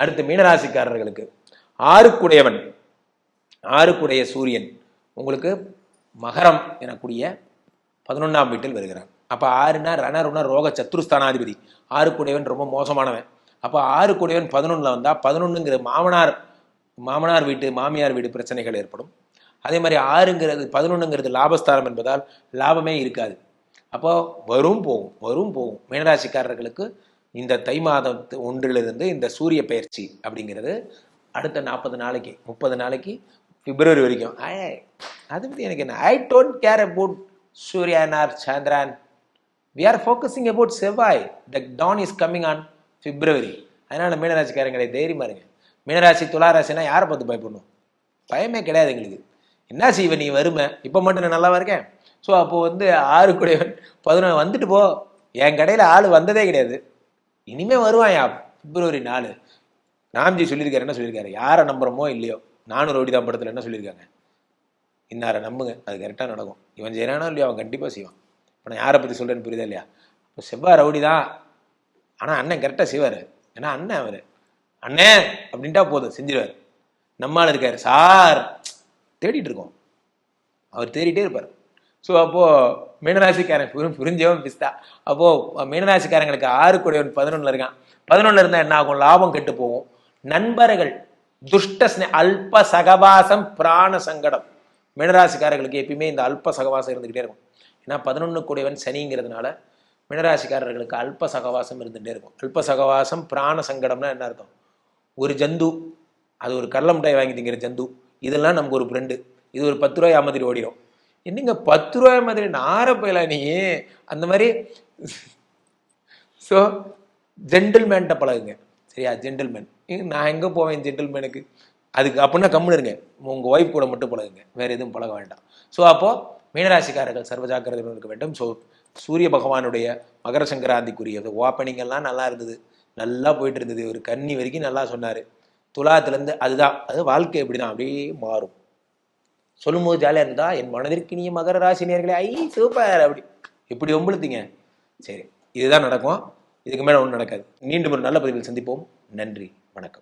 அடுத்து மீனராசிக்காரர்களுக்கு. ஆறுக்குடையவன் ஆறுக்குடைய சூரியன் உங்களுக்கு மகரம் எனக்கூடிய பதினொன்றாம் வீட்டில் வருகிறான் அப்போ ஆறுனா ரணருண ரோக சத்துருஸ்தானாதிபதி ஆறுக்குடையவன் ரொம்ப மோசமானவன். அப்போ ஆறுக்குடையவன் பதினொன்றில் வந்தால் பதினொன்றுங்கிற மாமனார் மாமனார் வீட்டு மாமியார் வீடு பிரச்சனைகள் ஏற்படும். அதே மாதிரி ஆறுங்கிறது பதினொன்றுங்கிறது லாபஸ்தானம் என்பதால் லாபமே இருக்காது. அப்போ வரும் போகும் வரும் போகும். மீனராசிக்காரர்களுக்கு இந்த தை மாதம் ஒன்றிலிருந்து இந்த சூரிய பயிற்சி அப்படிங்கிறது அடுத்த நாற்பது நாளைக்கு முப்பது நாளைக்கு பிப்ரவரி வரைக்கும். ஐ அது பற்றி எனக்கு என்ன? I don't care about Suriyan or Chandran. We are focusing about Sevvai. The dawn is coming on February. அதனால் மீனராசிக்காரங்களை தைரியமாக இருங்க. மீனராசி துளாராசினா யாரை பார்த்து பயப்படணும்? பயமே கிடையாது எங்களுக்கு. என்ன செய்வ நீ வருமை இப்போ மட்டும் நான் நல்லாவா இருக்கேன்? ஸோ அப்போது வந்து ஆறு கூடையவன் பதினொன்று வந்துட்டு போ. என் கடையில் ஆள் வந்ததே கிடையாது. இனிமே வருவாயா? பிப்ரவரி நாலு. ராம்ஜி சொல்லியிருக்காரு என்ன சொல்லியிருக்காரு? யாரை நம்புறமோ இல்லையோ நானும் ரோடி தான் படத்தில் என்ன சொல்லியிருக்காங்க? இன்னாரை நம்புங்க. அது கரெக்டாக நடக்கும். இவன் செய்யறானோ இல்லையோ? அவன் கண்டிப்பாக செய்வான். இப்போ நான் யாரை பற்றி சொல்கிறேன்னு புரியுதா இல்லையா? இப்போ செவ்வாய் ரவுடி தான். ஆனால் அண்ணன் கரெக்டாக செய்வார். ஏன்னா அண்ணன் அவர். அண்ணே அப்படின்ட்டா போதும் செஞ்சிருவார். நம்மால் இருக்கார். சார் தேடிட்டு இருக்கோம். அவர் தேடிட்டே இருப்பார். ஸோ அப்போது மீனராசிக்காரன் புரி புரிஞ்சவன் பிஸ்தா. அப்போது மீனராசிக்காரங்களுக்கு ஆறு கூடையவன் பதினொன்றில் இருக்கான். பதினொன்றில் இருந்தால் என்ன ஆகும்? லாபம் கெட்டு போகும். நண்பர்கள் துஷ்ட அல்ப சகவாசம் பிராண சங்கடம். மீனராசிக்காரர்களுக்கு எப்பயுமே இந்த அல்ப சகவாசம் இருந்துக்கிட்டே இருக்கும். ஏன்னா பதினொன்று கூடையவன் சனிங்கிறதுனால மீனராசிக்காரர்களுக்கு அல்ப சகவாசம் இருந்துகிட்டே இருக்கும். அல்ப சகவாசம் பிராண சங்கடம்னா என்ன அர்த்தம்? ஒரு ஜந்து. அது ஒரு கடல மிட்டாய் வாங்கி திங்கிற ஜந்து. இதெல்லாம் நமக்கு ஒரு ஃப்ரெண்டு இது ஒரு பத்து ரூபாய் மாதிரி ஓடிடும் என்னங்க பத்து ரூபாய் மாதிரி நார போயில நீ? அந்த மாதிரி. ஸோ ஜென்டில்மேன்ட்ட பழகுங்க. சரியா? ஜென்டில்மேன் நான் எங்கே போவேன் ஜென்டில்மேனுக்கு அதுக்கு அப்படின்னா கம்முன்னு இருங்க. உங்கள் ஒய்ஃப் கூட மட்டும் பழகுங்க. வேறு எதுவும் பழக வேண்டாம். ஸோ அப்போது மீனராசிக்காரர்கள் சர்வஜாக்கிரதையுடன் இருக்க வேண்டும். ஸோ சூரிய பகவானுடைய மகர சங்கராந்திக்குரிய ஓப்பனிங் எல்லாம் நல்லா இருந்தது. நல்லா போயிட்டு இருந்தது. ஒரு கன்னி வரைக்கும் நல்லா சொன்னார். துலாத்துலேருந்து அதுதான். அது வாழ்க்கை எப்படி தான் அப்படியே மாறும். சொல்லும்போது ஜாலியாக இருந்தா என் மனதிற்கு நீ மகர ராசி நேர்களே ஐ சூப்பர்! அப்படி. இப்படி ஒம்பளுத்தீங்க சரி இதுதான் நடக்கும். இதுக்கு மேலே ஒன்றும் நடக்காது. மீண்டும் ஒரு நல்ல பதிவில் சந்திப்போம். நன்றி வணக்கம்.